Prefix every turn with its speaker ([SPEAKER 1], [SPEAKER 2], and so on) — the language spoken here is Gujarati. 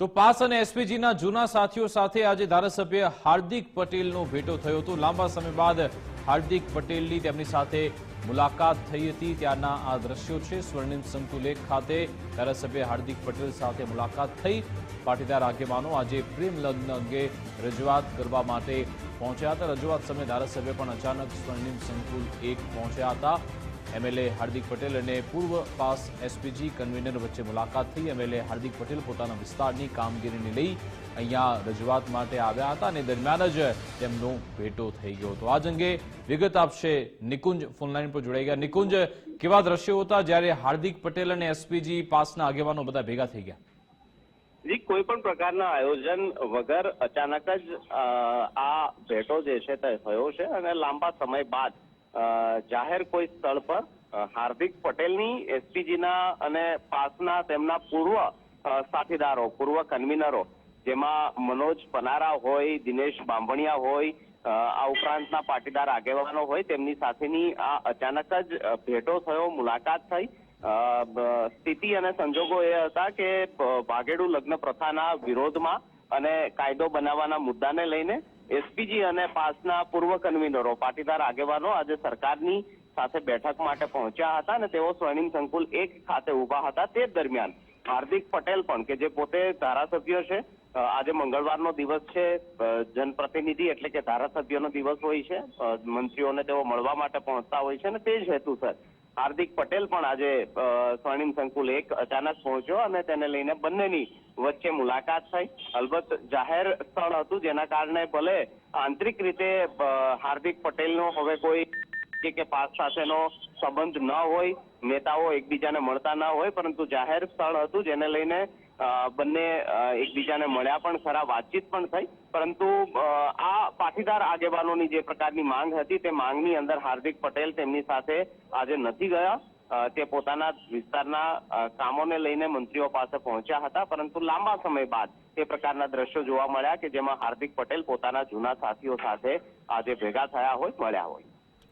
[SPEAKER 1] તો પાસ અને એસપીજીના જૂના સાથીઓ સાથે આજે ધારાસભ્ય હાર્દિક પટેલનો ભેટો થયો હતો. લાંબા સમય બાદ હાર્દિક પટેલની તેમની સાથે મુલાકાત થઈ હતી. ત્યારના આ દ્રશ્યો છે. સ્વર્ણિમ સંકુલેખ ખાતે ધારાસભ્ય હાર્દિક પટેલ સાથે મુલાકાત થઈ. પાટીદાર આગેવાનો આજે પ્રેમ લગ્ન અંગે રજૂઆત કરવા માટે પહોંચ્યા હતા. રજૂઆત સમયે ધારાસભ્ય પણ અચાનક સ્વર્ણિમ સંકુલ એક પહોંચ્યા હતા. એમએલએ હાર્દિક પટેલ અને પૂર્વ પાસ એસપીજી કન્વીનર વચ્ચે મુલાકાત થઈ. એમએલએ હાર્દિક પટેલ પોતાના વિસ્તારની કામગીરીને લઈ અહીંયા રજૂઆત માટે આવ્યા હતા અને દરમિયાન જ તેમનો ભેટો થઈ ગયો હતો. આજ અંગે વિગત આપશે નિકુંજ ફોનલાઈન પર જોડાઈ ગયા. નિકુંજ, કેવા દ્રશ્યો હતા જ્યારે હાર્દિક પટેલ અને એસપીજી પાસના આગેવાનો બધા ભેગા થઈ ગયા?
[SPEAKER 2] જી, કોઈ પણ પ્રકારના આયોજન વગર અચાનક જ આ ભેટો જે છે તે થયો છે અને લાંબા સમય બાદ જાહેર કોઈ સ્થળ પર હાર્દિક પટેલની એસપીજીના અને પાસના તેમના પૂર્વ સાથીદારો, પૂર્વ કન્વીનરો, જેમાં મનોજ પનારા હોય, દિનેશ બાંભણિયા હોય આ ઉપરાંતના પાટીદાર આગેવાનો હોય, તેમની સાથેની આ અચાનક જ ભેટો થયો, મુલાકાત થઈ. સ્થિતિ અને સંજોગો એ હતા કે ભાગેડુ લગ્ન પ્રથાના વિરોધમાં અને કાયદો બનાવવાના મુદ્દાને લઈને એસપીજી અને પાસના પૂર્વ કન્વીનરો પાટીદાર આગેવાનો આજે સરકારની સાથે બેઠક માટે પહોંચ્યા હતા અને તેઓ સ્વર્ણિમ સંકુલ એક ખાતે ઊભા હતા તે દરમિયાન. હાર્દિક પટેલ પણ, કે જે પોતે ધારાસભ્ય છે આજે મંગળવારનો દિવસ છે જનપ્રતિનિધિ એટલે કે ધારાસભ્યનો દિવસ હોય છે મંત્રીઓને તેઓ મળવા માટે પહોંચતા હોય છે અને તે જ હેતુસર હાર્દિક પટેલ પણ આજે સ્વર્ણિમ સંકુલ એક અચાનક પહોંચ્યો અને તેને લઈને બંનેની વચ્ચે મુલાકાત થઈ. અલબત્ત જાહેર સ્થળ હતું જેના કારણે ભલે આંતરિક રીતે હાર્દિક પટેલનો હવે કોઈ કે પાસ સાથેનો સંબંધ ન હોય, નેતાઓ એકબીજાને મળતા ન હોય, પરંતુ જાહેર સ્થળ હતું જેને લઈને બંને એકબીજાને મળ્યા પણ, ખરા વાતચીત પણ થઈ. પરંતુ આ પાટીદાર આગેવાનોની જે પ્રકારની માંગ હતી, તે માંગની અંદર હાર્દિક પટેલ તેમની સાથે આજે નથી ગયા. તે પોતાના વિસ્તારના કામોને લઈને મંત્રીઓ પાસે પહોંચ્યા હતા, પરંતુ લાંબા સમય બાદ તે પ્રકારના દ્રશ્યો જોવા મળ્યા કે જેમાં હાર્દિક પટેલ પોતાના જૂના સાથીઓ સાથે આજે ભેગા થયા હોય, મળ્યા હોય.